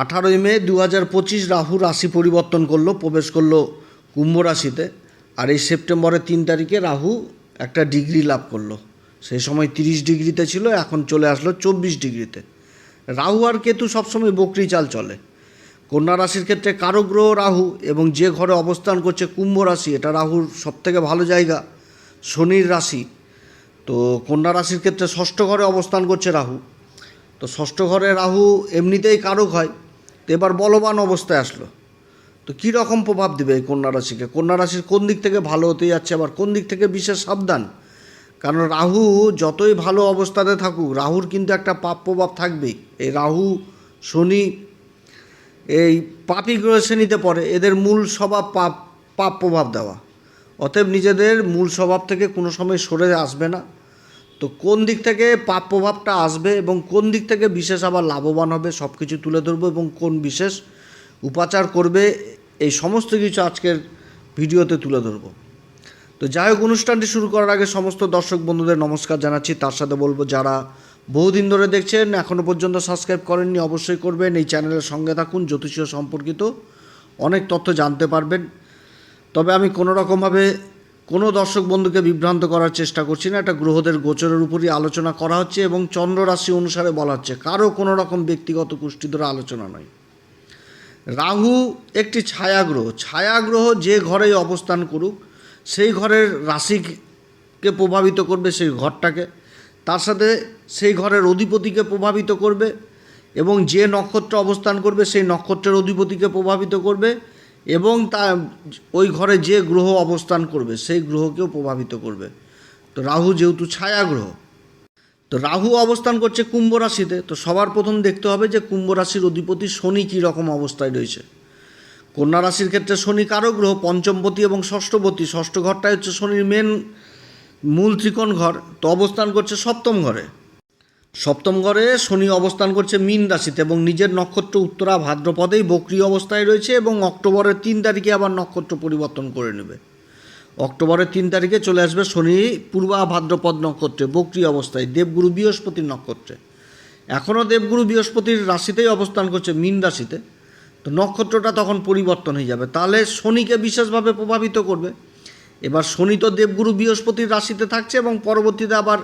আঠারোই মে দু হাজার পঁচিশ রাহু রাশি পরিবর্তন করল, প্রবেশ করল কুম্ভ রাশিতে। আর এই সেপ্টেম্বরের তিন তারিখে রাহু একটা ডিগ্রি লাভ করল। সেই সময় তিরিশ ডিগ্রিতে ছিল, এখন চলে আসলো চব্বিশ ডিগ্রিতে। রাহু আর কেতু সবসময় বকরি চাল চলে। কন্যা রাশির ক্ষেত্রে কারও গ্রহ রাহু এবং যে ঘরে অবস্থান করছে কুম্ভ রাশি, এটা রাহুর সবথেকে ভালো জায়গা, শনির রাশি। তো কন্যা রাশির ক্ষেত্রে ষষ্ঠ ঘরে অবস্থান করছে রাহু। তো ষষ্ঠ ঘরে রাহু এমনিতেই কারক হয় তো এবার বলবান অবস্থায় আসলো। তো কী রকম প্রভাব দেবে এই কন্যা রাশিকে? কন্যা রাশির কোন দিক থেকে ভালো হতে যাচ্ছে, আবার কোন দিক থেকে বিশেষ সাবধান? কারণ রাহু যতই ভালো অবস্থাতে থাকুক, রাহুর কিন্তু একটা পাপ প্রভাব থাকবেই। এই রাহু, শনি, এই পাপি গ্রহ শ্রেণীতে পড়ে, এদের মূল স্বভাব পাপ পাপ প্রভাব দেওয়া। অতএব নিজেদের মূল স্বভাব থেকে কোনো সময় সরে আসবে না। তো কোন দিক থেকে পাপ প্রভাবটা আসবে এবং কোন দিক থেকে বিশেষ আবার লাভবান হবে সব কিছু তুলে ধরবো এবং কোন বিশেষ উপাচার করবে, এই সমস্ত কিছু আজকের ভিডিওতে তুলে ধরবো। তো যাই হোক, অনুষ্ঠানটি শুরু করার আগে সমস্ত দর্শক বন্ধুদের নমস্কার জানাচ্ছি। তার সাথে বলব, যারা বহুদিন ধরে দেখছেন এখনও পর্যন্ত সাবস্ক্রাইব করেননি, অবশ্যই করবেন। এই চ্যানেলের সঙ্গে থাকুন, জ্যোতিষীয় সম্পর্কিত অনেক তথ্য জানতে পারবেন। তবে আমি কোনো রকমভাবে কোনো দর্শক বন্ধুকে বিভ্রান্ত করার চেষ্টা করছি না, এটা গ্রহদের গোচরের উপরই আলোচনা করা হচ্ছে এবং চন্দ্র রাশি অনুসারে বলা হচ্ছে, কারও কোনো রকম ব্যক্তিগত কুষ্টি ধরে আলোচনা নয়। রাহু একটি ছায়াগ্রহ ছায়াগ্রহ যে ঘরেই অবস্থান করুক, সেই ঘরের রাশিকে প্রভাবিত করবে সেই ঘরটাকে, তার সাথে সেই ঘরের অধিপতিকে প্রভাবিত করবে এবং যে নক্ষত্র অবস্থান করবে সেই নক্ষত্রের অধিপতিকে প্রভাবিত করবে এবং তা, ওই ঘরে যে গ্রহ অবস্থান করবে, সেই গ্রহকেও প্রভাবিত করবে। তো রাহু যেহেতু ছায়া গ্রহ, তো রাহু অবস্থান করছে কুম্ভ রাশিতে, তো সবার প্রথম দেখতে হবে যে কুম্ভ রাশির অধিপতি শনি কী রকম অবস্থায় রয়েছে। কন্যা রাশির ক্ষেত্রে শনি কারও গ্রহ, পঞ্চমপতি এবং ষষ্ঠপতি, ষষ্ঠ ঘরটাই হচ্ছে শনির মেন মূল ত্রিকোণ ঘর, তো অবস্থান করছে সপ্তম ঘরে। সপ্তম ঘরে শনি অবস্থান করছে মীন রাশিতে এবং নিজের নক্ষত্র উত্তরা ভাদ্রপদেই বক্রি অবস্থায় রয়েছে এবং অক্টোবরের তিন তারিখে আবার নক্ষত্র পরিবর্তন করে নেবে। অক্টোবরের তিন তারিখে চলে আসবে শনি পূর্বা ভাদ্রপদ নক্ষত্রে, বক্রি অবস্থায়, দেবগুরু বৃহস্পতির নক্ষত্রে। এখনও দেবগুরু বৃহস্পতির রাশিতেই অবস্থান করছে মীন রাশিতে। তো নক্ষত্রটা তখন পরিবর্তন হয়ে যাবে। তাহলে শনিকে বিশেষভাবে প্রভাবিত করবে। এবার শনি তো দেবগুরু বৃহস্পতির রাশিতে থাকছে এবং পরবর্তীতে আবার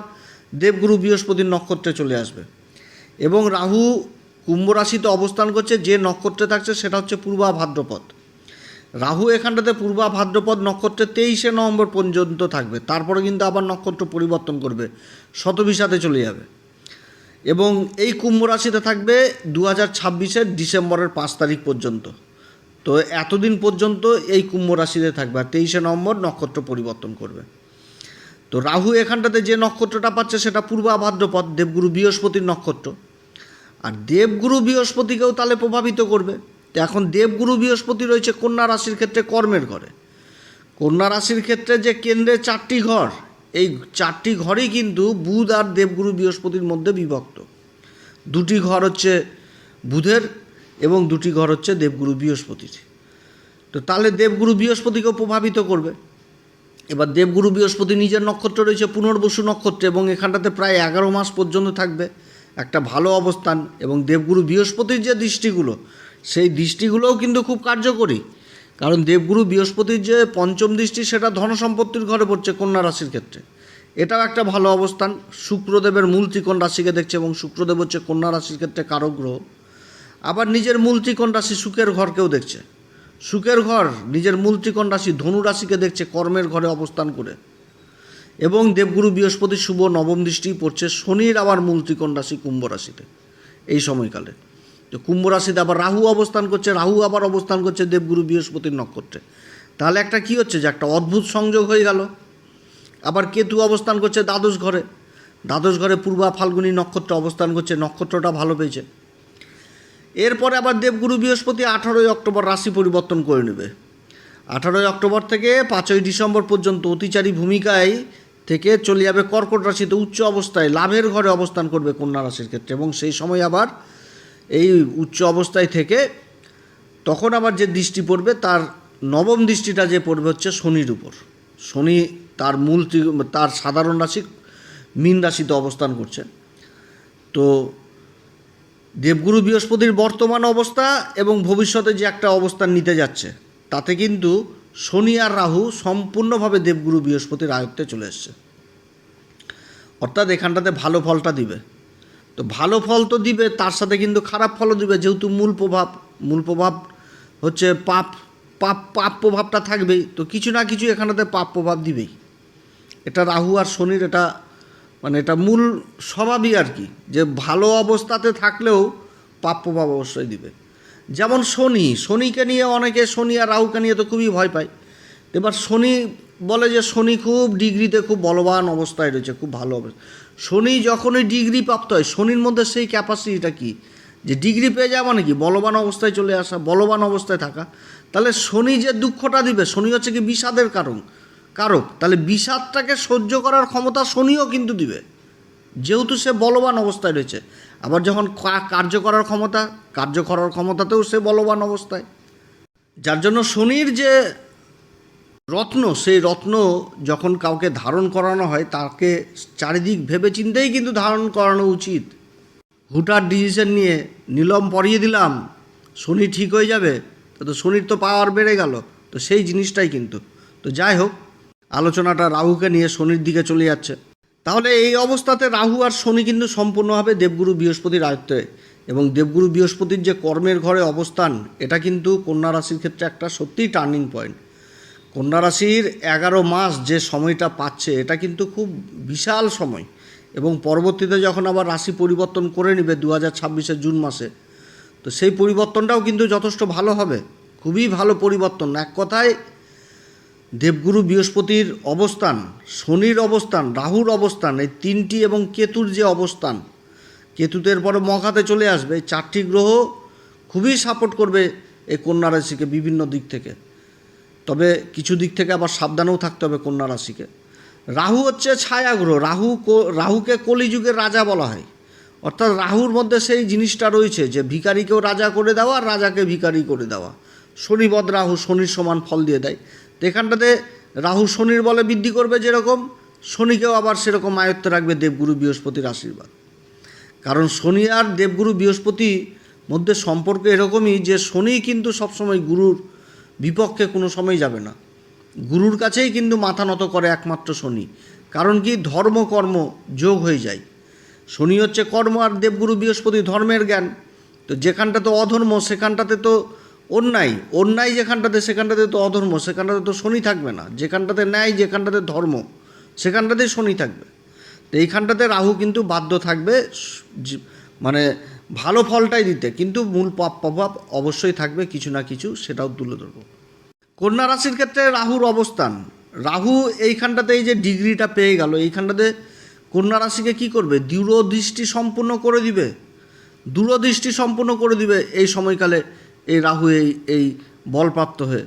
দেবগুরু বৃহস্পতির নক্ষত্রে চলে আসবে। এবং রাহু কুম্ভ রাশিতে অবস্থান করছে, যে নক্ষত্রে থাকছে সেটা হচ্ছে পূর্বা ভাদ্রপদ। রাহু এখানটাতে পূর্বা ভাদ্রপদ নক্ষত্রে তেইশে নভেম্বর পর্যন্ত থাকবে। তারপরে কিন্তু আবার নক্ষত্র পরিবর্তন করবে শতবিশাতে চলে যাবে। এবং এই কুম্ভ রাশিতে থাকবে দু হাজার ছাব্বিশের ডিসেম্বরের পাঁচ তারিখ পর্যন্ত। তো এতদিন পর্যন্ত এই কুম্ভ রাশিতে থাকবে আর তেইশে নভেম্বর নক্ষত্র পরিবর্তন করবে। তো রাহু এখানটাতে যে নক্ষত্রটা পাচ্ছে সেটা পূর্বা ভাদ্রপদ দেবগুরু বৃহস্পতির নক্ষত্র। আর দেবগুরু বৃহস্পতিকেও তাহলে প্রভাবিত করবে। তো এখন দেবগুরু বৃহস্পতি রয়েছে কন্যা রাশির ক্ষেত্রে কর্মের ঘরে। কন্যা রাশির ক্ষেত্রে যে কেন্দ্রে চারটি ঘর, এই চারটি ঘরই কিন্তু বুধ আর দেবগুরু বৃহস্পতির মধ্যে বিভক্ত। দুটি ঘর হচ্ছে বুধের এবং দুটি ঘর হচ্ছে দেবগুরু বৃহস্পতির। তো তাহলে দেবগুরু বৃহস্পতিকেও প্রভাবিত করবে। এবার দেবগুরু বৃহস্পতি নিজের নক্ষত্র রয়েছে, পুনর্বসু নক্ষত্র, এবং এখানটাতে প্রায় এগারো মাস পর্যন্ত থাকবে। একটা ভালো অবস্থান, এবং দেবগুরু বৃহস্পতির যে দৃষ্টিগুলো, সেই দৃষ্টিগুলোও কিন্তু খুব কার্যকরী। কারণ দেবগুরু বৃহস্পতির যে পঞ্চম দৃষ্টি, সেটা ধন সম্পত্তির ঘরে পড়ছে কন্যা রাশির ক্ষেত্রে। এটাও একটা ভালো অবস্থান। শুক্রদেবের মূল ত্রিকোণ রাশিকে দেখছে, এবং শুক্রদেব হচ্ছে কন্যা রাশির ক্ষেত্রে কারক গ্রহ। আবার নিজের মূল ত্রিকোণ রাশি সুখের ঘরকেও দেখছে। সুখের ঘর, নিজের মূল ত্রিকোণ রাশি, ধনু রাশিকে দেখছে কর্মের ঘরে অবস্থান করে। এবং দেবগুরু বৃহস্পতি শুভ নবম দৃষ্টি পড়ছে শনির আবার মূল ত্রিকোণ রাশি কুম্ভ রাশিতে, এই সময়কালে। তো কুম্ভ রাশিতে আবার রাহু অবস্থান করছে, রাহু আবার অবস্থান করছে দেবগুরু বৃহস্পতির নক্ষত্রে। তাহলে একটা কি হচ্ছে যে একটা অদ্ভুত সংযোগ হয়ে গেল। আবার কেতু অবস্থান করছে দ্বাদশ ঘরে। দ্বাদশ ঘরে পূর্বা ফাল্গুনী নক্ষত্র অবস্থান করছে, নক্ষত্রটা ভালো পেয়েছে। এরপরে আবার দেবগুরু বৃহস্পতি আঠারোই অক্টোবর রাশি পরিবর্তন করে নেবে। আঠারোই অক্টোবর থেকে পাঁচই ডিসেম্বর পর্যন্ত অতিচারী ভূমিকায় থেকে চলে যাবে কর্কট রাশিতে উচ্চ অবস্থায়, লাভের ঘরে অবস্থান করবে কন্যা রাশির ক্ষেত্রে এবং সেই সময় আবার এই উচ্চ অবস্থায় থেকে তখন আবার যে দৃষ্টি পড়বে তার নবম দৃষ্টিটা যে পড়বে হচ্ছে শনির উপর। শনি তার মূল ত্রি- সাধারণ রাশি, মীন রাশিতে অবস্থান করছে তো দেবগুরু বৃহস্পতির বর্তমান অবস্থা এবং ভবিষ্যতে যে একটা অবস্থান নিতে যাচ্ছে, তাতে কিন্তু শনি আর রাহু সম্পূর্ণভাবে দেবগুরু বৃহস্পতির আয়ত্তে চলে এসছে। অর্থাৎ এখানটাতে ভালো ফলটা দিবে। তো ভালো ফল তো দিবে, তার সাথে কিন্তু খারাপ ফলও দিবে, যেহেতু মূল প্রভাব মূল প্রভাব হচ্ছে পাপ পাপ পাপ প্রভাবটা থাকবেই। তো কিছু না কিছু এখানটাতে পাপ প্রভাব দিবেই। এটা রাহু আর শনির এটা মানে এটা মূল স্বভাবই আর কি, যে ভালো অবস্থাতে থাকলেও প্রাপ্য প্রভাব অবশ্যই দিবে। যেমন শনি, শনিকে নিয়ে অনেকে শনি আর রাহুকে নিয়ে তো খুবই ভয় পায়। এবার শনি বলে যে শনি খুব ডিগ্রিতে খুব বলবান অবস্থায় রয়েছে, খুব ভালো হবে শনি যখনই ডিগ্রি প্রাপ্ত হয়, শনির মধ্যে সেই ক্যাপাসিটিটা কি? যে ডিগ্রি পেয়ে যাওয়া মানে কি? বলবান অবস্থায় চলে আসা, বলবান অবস্থায় থাকা। তাহলে শনি যে দুঃখটা দিবে, শনি হচ্ছে কি বিষাদের কারণ। কারক, তাহলে বিষাদটাকে সহ্য করার ক্ষমতা শনিও কিন্তু দিবে। যেহেতু সে বলবান অবস্থায় রয়েছে, আবার যখন কার্য করার ক্ষমতা, কার্য করার ক্ষমতাতেও সে বলবান অবস্থায়। যার জন্য শনির যে রত্ন, সেই রত্ন যখন কাউকে ধারণ করানো হয়, তাকে চারিদিক ভেবে চিন্তেই কিন্তু ধারণ করানো উচিত। হুটার ডিসিশন নিয়ে নিলম পরিয়ে দিলাম, শনি ঠিক হয়ে যাবে, তো শনির তো পাওয়ার বেড়ে গেল, তো সেই জিনিসটাই কিন্তু। তো যাই হোক আলোচনাটা রাহুকে নিয়ে শনির দিকে চলে যাচ্ছে। তাহলে এই অবস্থাতে রাহু আর শনি কিন্তু সম্পূর্ণভাবে দেবগুরু বৃহস্পতির আয়ত্তে। এবং দেবগুরু বৃহস্পতির যে কর্মের ঘরে অবস্থান, এটা কিন্তু কন্যা রাশির ক্ষেত্রে একটা সত্যিই টার্নিং পয়েন্ট কন্যা রাশির এগারো মাস যে সময়টা পাচ্ছে, এটা কিন্তু খুব বিশাল সময়। এবং পরবর্তীতে যখন আবার রাশি পরিবর্তন করে নেবে দু হাজার ছাব্বিশের জুন মাসে, তো সেই পরিবর্তনটাও কিন্তু যথেষ্ট ভালো হবে। খুবই ভালো পরিবর্তন। এক কথায় দেবগুরু বৃহস্পতির অবস্থান, শনির অবস্থান, রাহুর অবস্থান, এই তিনটি এবং কেতুর যে অবস্থান কেতুতের পরে মখাতে চলে আসবে, এই চারটি গ্রহ খুবই সাপোর্ট করবে এই কন্যা রাশিকে বিভিন্ন দিক থেকে। তবে কিছু দিক থেকে আবার সাবধানেও থাকতে হবে কন্যা রাশিকে। রাহু হচ্ছে ছায়া গ্রহ, রাহু রাহুকে কলিযুগের রাজা বলা হয়। অর্থাৎ রাহুর মধ্যে সেই জিনিসটা রয়েছে যে ভিকারিকেও রাজা করে দেওয়া আর রাজাকে ভিকারি করে দেওয়া। শনিবদ রাহু শনির সমান ফল দিয়ে দেয়। তো এখানটাতে রাহু শনির বলে বৃদ্ধি করবে যেরকম, শনিকেও আবার সেরকম আয়ত্ত রাখবে দেবগুরু বৃহস্পতির আশীর্বাদ। কারণ শনি আর দেবগুরু বৃহস্পতি মধ্যে সম্পর্ক এরকমই যে শনি কিন্তু সবসময় গুরুর বিপক্ষে কোনো সময় যাবে না। গুরুর কাছেই কিন্তু মাথা নত করে একমাত্র শনি। কারণ কি? ধর্ম, কর্ম যোগ হয়ে যায়। শনি হচ্ছে কর্ম আর দেবগুরু বৃহস্পতি ধর্মের জ্ঞান। তো যেখানটাতে অধর্ম, সেখানটাতে তো অন্যায় অন্যায় যেখানটাতে, সেখানটাতে তো অধর্ম, সেখানটাতে তো শনি থাকবে না। যেখানটাতে ন্যায়, যেখানটাতে ধর্ম, সেখানটাতেই শনি থাকবে। তো এইখানটাতে রাহু কিন্তু বাধ্য থাকবে মানে ভালো ফলটাই দিতে। কিন্তু মূল পাপ প্রভাব অবশ্যই থাকবে কিছু না কিছু, সেটাও তুলে ধরবো। কন্যা রাশির ক্ষেত্রে রাহুর অবস্থান। রাহু এইখানটাতে এই যে ডিগ্রিটা পেয়ে গেল, এইখানটাতে কন্যা রাশিকে কী করবে? দূরদৃষ্টি সম্পূর্ণ করে দিবে। দূরদৃষ্টি সম্পূর্ণ করে দিবে এই সময়কালে। এই রাহু এই এই বলপ্রাপ্ত হয়ে।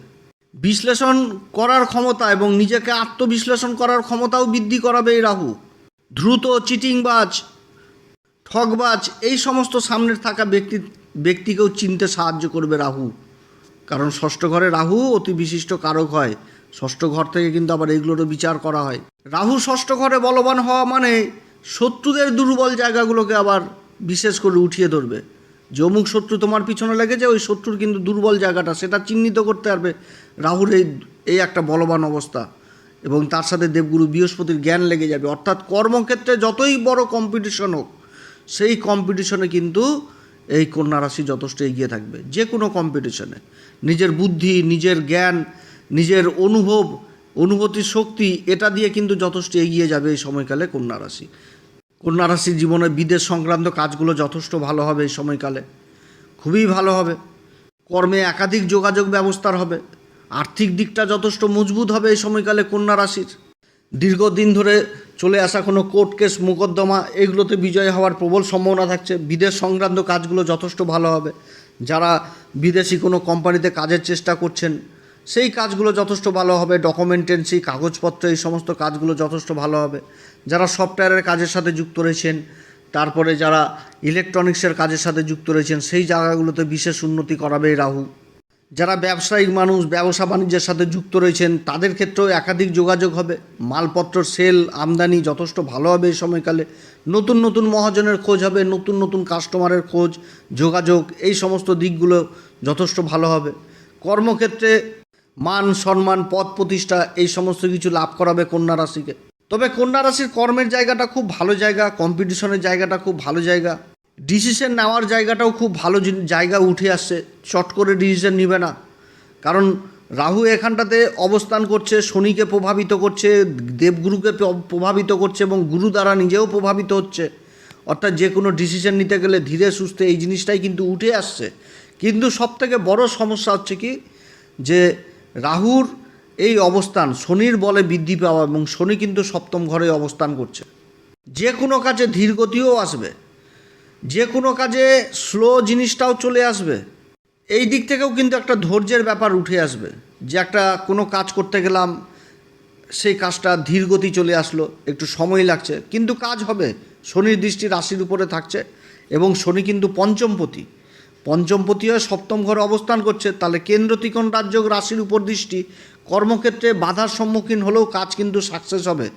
বিশ্লেষণ করার ক্ষমতা এবং নিজেকে আত্মবিশ্লেষণ করার ক্ষমতাও বৃদ্ধি করাবে এই রাহু। দ্রুত চিটিংবাজ ঠকবাজ এই সমস্ত সামনের থাকা ব্যক্তি, ব্যক্তিকেও চিনতে সাহায্য করবে রাহু। কারণ ষষ্ঠ ঘরে রাহু অতি বিশিষ্ট কারক হয়। ষষ্ঠ ঘর থেকে কিন্তু আবার এগুলোরও বিচার করা হয়। রাহু ষষ্ঠ ঘরে বলবান হওয়া মানে শত্রুদের দুর্বল জায়গাগুলোকে আবার বিশেষ করে উঠিয়ে ধরবে। যে অমুক শত্রু তোমার পিছনে লেগেছে, ওই শত্রুর কিন্তু দুর্বল জায়গাটা, সেটা চিহ্নিত করতে পারবে রাহুর এই এই একটা বলবান অবস্থা। এবং তার সাথে দেবগুরু বৃহস্পতির জ্ঞান লেগে যাবে। অর্থাৎ কর্মক্ষেত্রে যতই বড় কম্পিটিশন হোক, সেই কম্পিটিশনে কিন্তু এই কন্যা রাশি যথেষ্ট এগিয়ে থাকবে। যে কোনো কম্পিটিশনে নিজের বুদ্ধি, নিজের জ্ঞান, নিজের অনুভব, অনুভূতির শক্তি, এটা দিয়ে কিন্তু যথেষ্ট এগিয়ে যাবে এই সময়কালে কন্যা রাশি। কন্যা রাশির জীবনে বিদেশ সংক্রান্ত কাজগুলো যথেষ্ট ভালো হবে এই সময়কালে। খুবই ভালো হবে। কর্মে একাধিক যোগাযোগ ব্যবস্থার হবে। আর্থিক দিকটা যথেষ্ট মজবুত হবে এই সময়কালে কন্যা রাশির দীর্ঘদিন ধরে চলে আসা কোনো কোর্ট কেস, মোকদ্দমা, এগুলোতে বিজয় হওয়ার প্রবল সম্ভাবনা থাকছে। বিদেশ সংক্রান্ত কাজগুলো যথেষ্ট ভালো হবে। যারা বিদেশি কোনো কোম্পানিতে কাজের চেষ্টা করছেন সেই কাজগুলো যথেষ্ট ভালো হবে ডকুমেন্টেন্সি কাগজপত্র, এই সমস্ত কাজগুলো যথেষ্ট ভালো হবে। যারা সফটওয়্যারের কাজের সাথে যুক্ত রয়েছেন, তারপরে যারা ইলেকট্রনিক্সের কাজের সাথে যুক্ত রয়েছেন, সেই জায়গাগুলোতে বিশেষ উন্নতি করাবে রাহু। যারা ব্যবসায়িক মানুষ, ব্যবসা বাণিজ্যের সাথে যুক্ত রয়েছেন, তাদের ক্ষেত্রেও একাধিক যোগাযোগ হবে। মালপত্র, সেল, আমদানি যথেষ্ট ভালো হবে এই সময়কালে। নতুন নতুন মহাজনের খোঁজ হবে, নতুন নতুন কাস্টমারের খোঁজ, যোগাযোগ, এই সমস্ত দিকগুলো যথেষ্ট ভালো হবে। কর্মক্ষেত্রে মান, সম্মান, পদ প্রতিষ্ঠা, এই সমস্ত কিছু লাভ করাবে কন্যা রাশিকে। তবে কন্যা রাশির কর্মের জায়গাটা খুব ভালো জায়গা কম্পিটিশনের জায়গাটা খুব ভালো জায়গা। ডিসিশন নেওয়ার জায়গাটাও খুব ভালো জায়গা উঠে আসছে, চট করে ডিসিশন নিবে না। কারণ রাহু এখানটাতে অবস্থান করছে, শনিকে প্রভাবিত করছে, দেবগুরুকে প্রভাবিত করছে এবং গুরু দ্বারা নিজেও প্রভাবিত হচ্ছে। অর্থাৎ যে কোনো ডিসিশন নিতে গেলে ধীরে সুস্থে এই জিনিসটাই কিন্তু উঠে আসছে। কিন্তু সবথেকে বড় সমস্যা হচ্ছে কি? যে রাহুর এই অবস্থান শনির বলে বৃদ্ধি পাওয়া এবং শনি কিন্তু সপ্তম ঘরে অবস্থান করছে। যে কোনো কাজে ধীর গতিও আসবে। যে কোনো কাজে স্লো জিনিসটাও চলে আসবে। এই দিক থেকেও কিন্তু একটা ধৈর্যের ব্যাপার উঠে আসবে যে একটা কোনো কাজ করতে গেলাম, সেই কাজটা ধীর গতি চলে আসলো, একটু সময় লাগছে। কিন্তু কাজ হবে। শনির দৃষ্টি রাশির উপরে থাকছে এবং শনি কিন্তু পঞ্চমপতি। পঞ্চমপতি হয়ে সপ্তম ঘরে অবস্থান করছে। তাহলে কেন্দ্র ত্রিকোণ রাজ্য রাশির উপর দৃষ্টি। কর্মক্ষেত্রে বাধার সম্মুখীন হলেও কাজ কিন্তু সাকসেস হবে।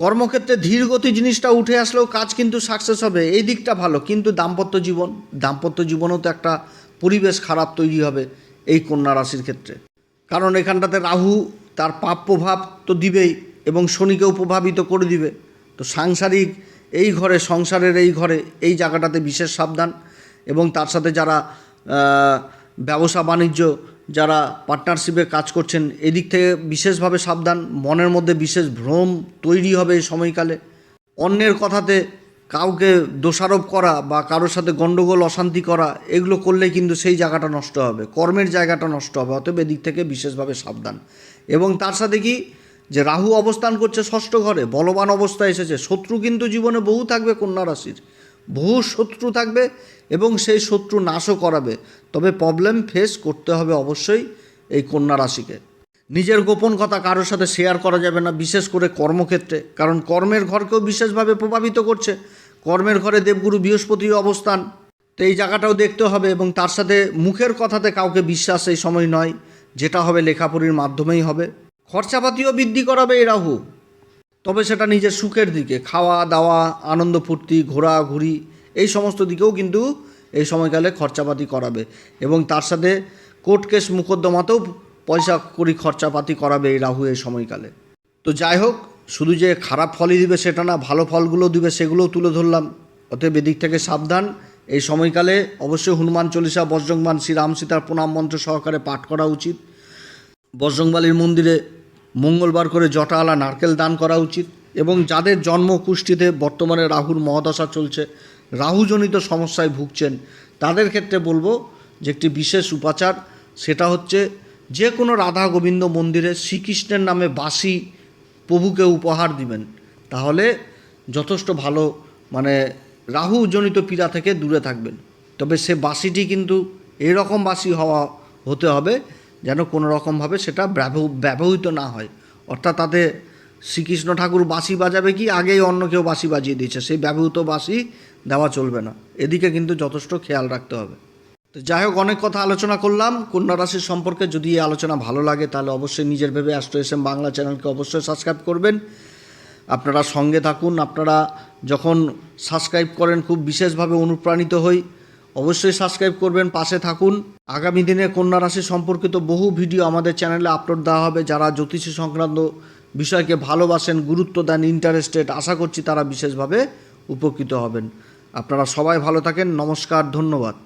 কর্মক্ষেত্রে ধীরগতি জিনিসটা উঠে আসলেও কাজ কিন্তু সাকসেস হবে। এই দিকটা ভালো, কিন্তু দাম্পত্য জীবন, দাম্পত্য জীবনেও তো একটা পরিবেশ খারাপ তৈরি হবে এই কন্যা রাশির ক্ষেত্রে। কারণ এখানটাতে রাহু তার পাপ প্রভাব তো দিবেই এবং শনিকেও প্রভাবিত করে দিবে। তো সাংসারিক এই ঘরে, সংসারের এই ঘরে এই জায়গাটাতে বিশেষ সাবধান। এবং তার সাথে যারা ব্যবসা বাণিজ্য, যারা পার্টনারশিপে কাজ করছেন, এদিক থেকে বিশেষভাবে সাবধান, মনের মধ্যে বিশেষ ভ্রম তৈরি হবে এই সময়কালে। অন্যের কথাতে কাউকে দোষারোপ করা বা কারোর সাথে গণ্ডগোল অশান্তি করা, এগুলো করলে কিন্তু সেই জায়গাটা নষ্ট হবে, কর্মের জায়গাটা নষ্ট হবে, অতএব এদিক থেকে বিশেষভাবে সাবধান। এবং তার সাথে কি, যে রাহু অবস্থান করছে ষষ্ঠ ঘরে, বলবান অবস্থায় এসেছে, শত্রু কিন্তু জীবনে বহু থাকবে কন্যা রাশির। বহু শত্রু থাকবে এবং সেই শত্রু নাশও করাবে। তবে প্রবলেম ফেস করতে হবে অবশ্যই এই কন্যা রাশিকে। নিজের গোপন কথা কারোর সাথে শেয়ার করা যাবে না, বিশেষ করে কর্মক্ষেত্রে। কারণ কর্মের ঘরকেও বিশেষভাবে প্রভাবিত করছে। কর্মের ঘরে দেবগুরু বৃহস্পতির অবস্থান। তো এই জায়গাটাও দেখতে হবে এবং তার সাথে মুখের কথাতে কাউকে বিশ্বাস এই সময় নয়। যেটা হবে লেখাপড়ির মাধ্যমেই হবে। খরচাপাতিও বৃদ্ধি করাবে এই রাহু। তবে সেটা নিজের সুখের দিকে, খাওয়া, দাওয়া, আনন্দ, ফুর্তি, ঘোরাঘুরি, এই সমস্ত দিকেও কিন্তু এই সময়কালে খরচাপাতি করাবে এবং তার সাথে কোর্ট কেস মোকদ্দমাতেও পয়সা করি খরচাপাতি করাবে এই রাহু এই সময়কালে। তো যাই হোক, শুধু যে খারাপ ফলই দিবে সেটা না, ভালো ফলগুলো দিবে সেগুলোও তুলে ধরলাম। অতএব এদিক থেকে সাবধান। এই সময়কালে অবশ্যই হনুমান চল্লিশা বজ্রংবান শ্রীরাম সীতার প্রণাম মন্ত্র সহকারে পাঠ করা উচিত। বজরংবালির মন্দিরে মঙ্গলবার করে জটাওয়ালা নারকেল দান করা উচিত এবং যাদের জন্ম কুষ্ঠিতে বর্তমানে রাহুর মহাদশা চলছে, রাহুজনিত সমস্যায় ভুগছেন, তাদের ক্ষেত্রে বলব যে একটি বিশেষ উপাচার, সেটা হচ্ছে যে কোনো রাধা গোবিন্দ মন্দিরে শ্রীকৃষ্ণের নামে বাসি প্রভুকে উপহার দিবেন। তাহলে যথেষ্ট ভালো মানে রাহুজনিত পীড়া থেকে দূরে থাকবেন। তবে সে বাসিটি কিন্তু এরকম বাসি হওয়া হতে হবে যেন কোনো রকমভাবে সেটা ব্যবহৃত না হয়। অর্থাৎ তাতে শ্রীকৃষ্ণ ঠাকুর বাঁশি বাজাবে কি? আগেই অন্য কেউ বাঁশি বাজিয়ে দিয়েছে। সেই ব্যবহৃত বাঁশি দেওয়া চলবে না। এদিকে কিন্তু যথেষ্ট খেয়াল রাখতে হবে। তো যাই হোক, অনেক কথা আলোচনা করলাম। কন্যা রাশির সম্পর্কে যদি এই আলোচনা ভালো লাগে, তাহলে অবশ্যই নিজের ভেবে অ্যাস্ট্রো এস বাংলা চ্যানেলকে অবশ্যই সাবস্ক্রাইব করবেন। আপনারা সঙ্গে থাকুন। আপনারা যখন সাবস্ক্রাইব করেন, খুব বিশেষভাবে অনুপ্রাণিত হই। অবশ্যই সাবস্ক্রাইব করবেন, পাশে থাকুন। আগামী দিনে কন্যা রাশি সম্পর্কিত বহু ভিডিও আমাদের চ্যানেলে আপলোড দেওয়া হবে। যারা জ্যোতিষী সংক্রান্ত বিষয়কে ভালোবাসেন, গুরুত্ব দেন ইন্টারেস্টেড আশা করছি তারা বিশেষভাবে উপকৃত হবেন। আপনারা সবাই ভালো থাকেন। নমস্কার, ধন্যবাদ।